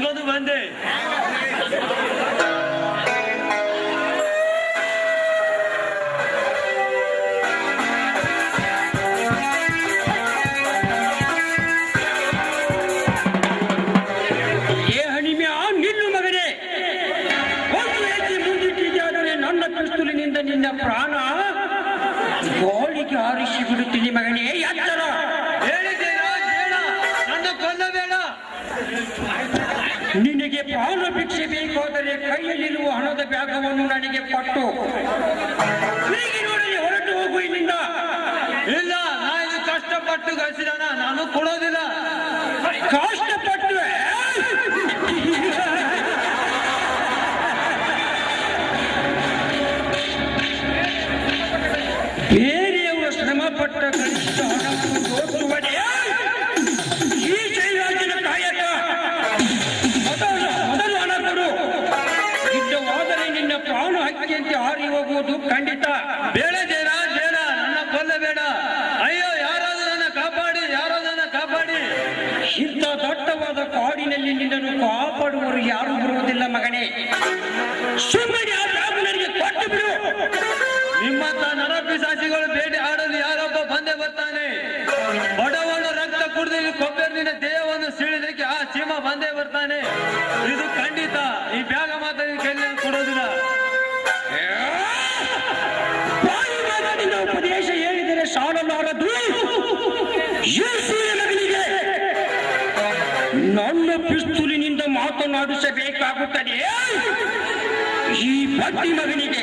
ಮುಗಿಸ್ಕೊಂಡು ಬಂದೆ ಪ್ರಾಣ ಭಿಕ್ಷೆ ಬೇಕಾದರೆ ಕೈಯಲ್ಲಿರುವ ಹಣದ ಬ್ಯಾಗವನ್ನು ನನಗೆ ಕೊಟ್ಟು. ನೋಡಲಿ ಹೊರಟು ಹೋಗು ಇಲ್ಲಿಂದ. ಇಲ್ಲ ನಾ ಇದು ಕಷ್ಟಪಟ್ಟು ಗಳಿಸಿದಾನ ನಾನು ಕೊಡೋದಿಲ್ಲ. ಕಷ್ಟಪಟ್ಟು ಬೇರೆಯವರು ಶ್ರಮ ಪಟ್ಟ ಹಕ್ಕಿಯಂತೆ ಹಾರಿ ಹೋಗುವುದು ಖಂಡಿತ. ಬೇಳೆ ಜೇನ ಬೇಡ, ನನ್ನ ಕೊಲ್ಲಬೇಡ ಅಯ್ಯೋ, ಯಾರಾದ್ರೂ ನನ್ನ ಕಾಪಾಡಿ, ಯಾರಾದ್ರೂ ನನ್ನ ಕಾಪಾಡಿ. ಇಂಥ ದೊಡ್ಡವಾದ ಕಾಡಿನಲ್ಲಿ ನಿನ್ನನ್ನು ಕಾಪಾಡುವರು ಯಾರು ಬರುವುದಿಲ್ಲ ಮಗನೇ. ಸುಮ್ಮನೆ ಕೊಟ್ಟು ಬಿಡು. ನಿಮ್ಮಂತ ನರಪಿಸಾಚಿಗಳು ಬೇಟೆ ಆಡಲು ಯಾರೊಬ್ಬ ಬಂದೇ ಬರ್ತಾನೆ. ಬಡವನು ರಕ್ತ ಕುಡಿದು ಕೊಬ್ಬರಿನ ದೇಹವನ್ನು ಸೀಳಿದಕ್ಕೆ ಆ ಚೀಮ ಬಂದೇ ಬರ್ತಾನೆ. ಇದು ಖಂಡಿತ. ಈ ಬ್ಯಾಗ ಸೂರ್ಯ ಮಗನಿಗೆ ನನ್ನ ಪಿಸ್ತೂಲಿನಿಂದ ಮಾತನಾಡಿಸಬೇಕಾಗುತ್ತದೆ ಈ ಬಡ್ಡಿ ಮಗನಿಗೆ.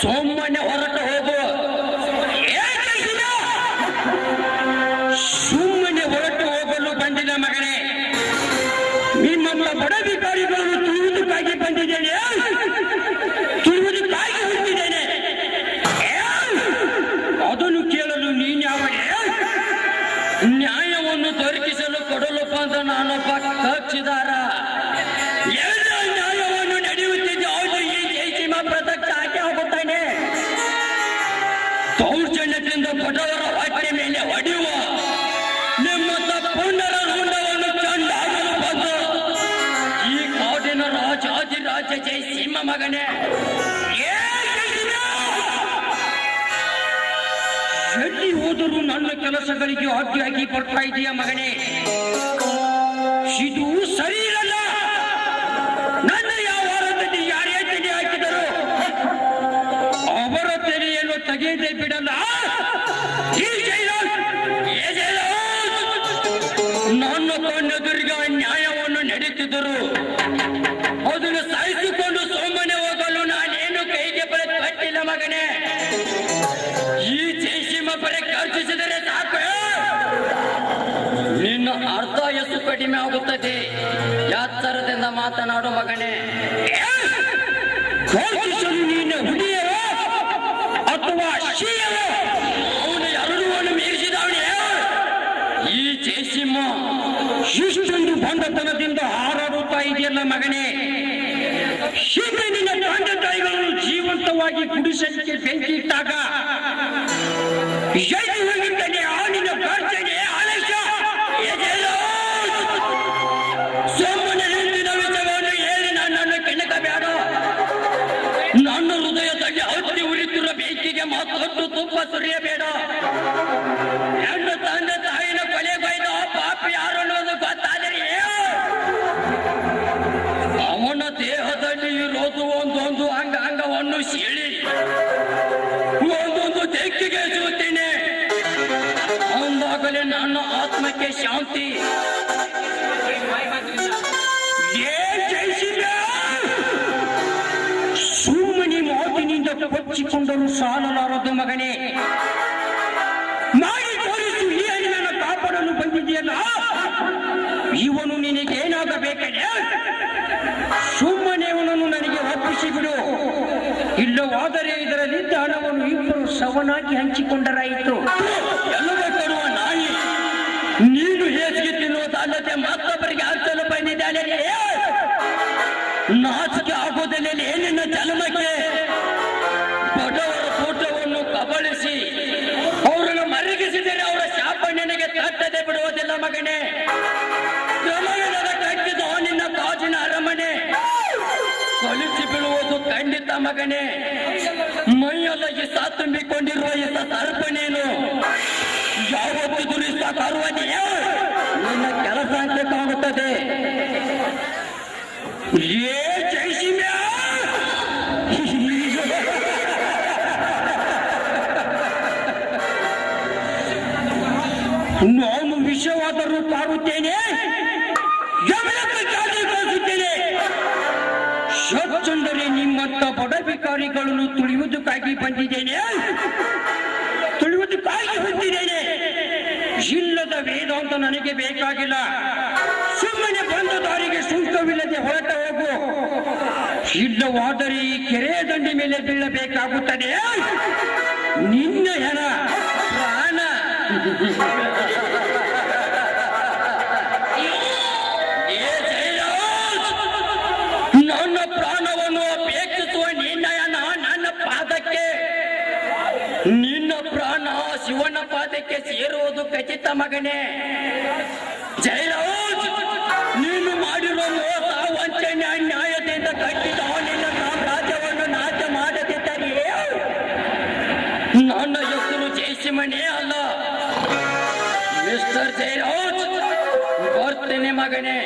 ಸುಮ್ಮನೆ ಹೊರಟು ಹೋಗು? ಸುಮ್ಮನೆ ಹೊರಟು ಹೋಗಲು ಬಂದಿಲ್ಲ ಮಗನೇ ನಿಮ್ಮನ್ನ ಬಡಬಿಕಾರಿಗಳನ್ನು ತುಳಿಯುವುದಕ್ಕಾಗಿ ನಾನೊಬ್ಬ ಕಕ್ಷಿದಾರ ಎಲ್ಲ ನ್ಯಾಯವನ್ನು ನಡೆಯುತ್ತಿದ್ದೆ. ಹೌದು, ಈ ಜೈಸಿಮ ಪ್ರಸಕ್ತ ಹಾಕಿ ಹೋಗುತ್ತಾನೆ ದೌರ್ಜನ್ಯದಿಂದ ಬಡವರ ಹೊಟ್ಟೆ ಮೇಲೆ ಹೊಡೆಯುವ ನಿಮ್ಮ ತಪ್ಪುಂಡರ ರುಂಡವನ್ನು ಚಂಡಾಡಲು ಬಂದು ಈ ಕಾಡಿನ ರಾಜ ಜೈ ಸಿಂಹ ಮಗನೇ! ಎಲ್ಲಿ ಹೋದರೂ ನನ್ನ ಕೆಲಸಗಳಿಗೆ ಅಡ್ಡಿಯಾಗಿ ಬರ್ತಾ ಇದೆಯಾ ಮಗನೇ. ಇದು ಸರಿ ಇರಲ್ಲ ನನ್ನ ವ್ಯವಹಾರದಲ್ಲಿ ಯಾರೇ ತೆಗೆ ಹಾಕಿದರು ಅವರ ತೆರೆಯನ್ನು ತೆಗೆಯದೆ ಬಿಡಲ್ಲ! ನನ್ನ ಕಣ್ಣೆದುರಿಗೆ ನ್ಯಾಯವನ್ನು ನಡೆಸಿದರು ಅದನ್ನು ನಿನ್ನ ಎಷ್ಟು ಕಡಿಮೆ ಆಗುತ್ತದೆ. ಯಾತ್ತರದಿಂದ ಮಾತನಾಡು ಮಗನೇ. ನೀನು ಹುಡಿಯವ ಅಥವಾ ಅವನು ಎರಡೂವನ್ನು ಮೀರಿಸಿದವನೇ. ಈ ಜಯಸಿಂಹ ಇಷ್ಟೊಂದು ಬಂಡತನದಿಂದ ಹಾರಾಡುತ್ತಾ ಇದೆಯಲ್ಲ ಮಗನೇ. ಶೀಘ್ರ ನಿನ್ನ ತಂದೆ ತಾಯಿಗಳನ್ನು ಜೀವಂತವಾಗಿ ಗುಡಿಸಲಿಕ್ಕೆ ಬೆಂಕಿ ಇಟ್ಟಾಗ ಮತ್ತೊಂದು ತುಪ್ಪ ಸುರಿಯಬೇಡ ಹೆಣ್ಣು ತಂದೆ ತಾಯಿನ ಕೊಲೆಗೈದ ಪಾಪಿ ಯಾರು ಅನ್ನೋದು ಗೊತ್ತಾದರೆ ಅವನ ದೇಹದಲ್ಲಿ ಇರೋದು ಒಂದೊಂದು ಸೀಳಿ. ಒಂದೊಂದು ದಿಕ್ಕಿಗೆ ಸುತ್ತೇನೆ ಅಂದಾಗಲೇ ನನ್ನ ಆತ್ಮಕ್ಕೆ ಶಾಂತಿ. ಮಾತಿನಿಂದ ಕೊಚ್ಚಿಕೊಂಡರು ಸಾಲಲಾರದು ಮಗನೇ. ನಾಯಿ ತೋರಿಸು ಈ ಅಣ್ಣನ ಕಾಪಾಡಲು ಬಂದಿದೆಯಲ್ಲ ಇವನು ನಿನಗೇನಾಗಬೇಕೇ ಸುಮ್ಮನೆ ಇವನನ್ನು ನನಗೆ ಒಪ್ಪಿಸಿ ಬಿಡು ಇಲ್ಲವಾದರೆ ಇದರಲ್ಲಿದ್ದ ಹಣವನ್ನು ಇಬ್ಬರು ಸವನಾಗಿ ಹಂಚಿಕೊಂಡರಾಯಿತು. ಎಲ್ಲವೇ ನಾಯಿ, ನೀನು ಹೇಸಿಗೆ ತಿನ್ನುವುದಲ್ಲದೆ ಮತ್ತೊಬ್ಬರಿಗೆ ಹಂಚಲು ಬಂದಿದ್ದಾನೆ. ನಾಚಿಕೆ ಆಗೋದಲ್ಲೇ ಏನಿನ ಜನ್ಮಕ್ಕೆ ತಟ್ಟದೆ ಬಿಡುವುದಿಲ್ಲ ಮಗನೇ. ಕಟ್ಟಿದ ನಿನ್ನ ಕಾಜಿನ ಅರಮನೆ. ಕೊಲಿಸಿ ಬೀಳುವುದು ಖಂಡಿತ ಮಗನೇ. ಮೈಯೆಲ್ಲ ಇಸ ತುಂಬಿಕೊಂಡಿರುವ ಇಸ ಸರ್ಪನೇನು ಯಾವತ್ತು ದುರಿಸ್ತಾ ಕಾರುವನೆಯೇ ನಿನ್ನ ಕೆಲಸ ಅಂತ ಕಾಣುತ್ತದೆ. ಏ ವಿಷವಾದರೂ ತಾರುತ್ತೇನೆ. ಗಮನಕ್ಕೆ ನಿಮ್ಮಂತ ಬಡ ಭಿಕಾರಿಗಳನ್ನು ತುಳಿಯುವುದಕ್ಕಾಗಿ ಬಂದಿದ್ದೇನೆ. ತುಳಿಯುವುದಕ್ಕಾಗಿ ಬಂದಿದ್ದೇನೆ ಇಲ್ಲದ ವೇದಾಂತ ನನಗೆ ಬೇಕಾಗಿಲ್ಲ. ಸುಮ್ಮನೆ ಬಂದ ದಾರಿಗೆ ಶುಲ್ಕವಿಲ್ಲದೆ ಹೊರಟ ಹೋಗು. ಇಲ್ಲವಾದರೆ ಈ ಕೆರೆ ದಂಡಿ ಮೇಲೆ ಬೀಳಬೇಕಾಗುತ್ತದೆ. ನಿನ್ನ ಹೆಣ, ಪ್ರಾಣ. ಪಾದಕ್ಕೆ ಸೇರುವುದು ಖಚಿತ ಮಗನೇ. ಜಯರಾಜ್, ನೀನು ಮಾಡಿರುವ ಮೋಸ ವಂಚನೆ ಅನ್ಯಾಯದಿಂದ ಕಟ್ಟಿದ ನಿನ್ನ ಸಾಮ್ರಾಜ್ಯವನ್ನು ನಾಶ ಮಾಡದಿದ್ದರೆಯೇ ನನ್ನ ಹೆಸರು ಜಯಸಿಮಣಿ ಅಲ್ಲ. ಮಿಸ್ಟರ್ ಜಯರಾಜ್, ಬರ್ತೇನೆ ಮಗನೇ.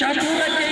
চাঁদপুর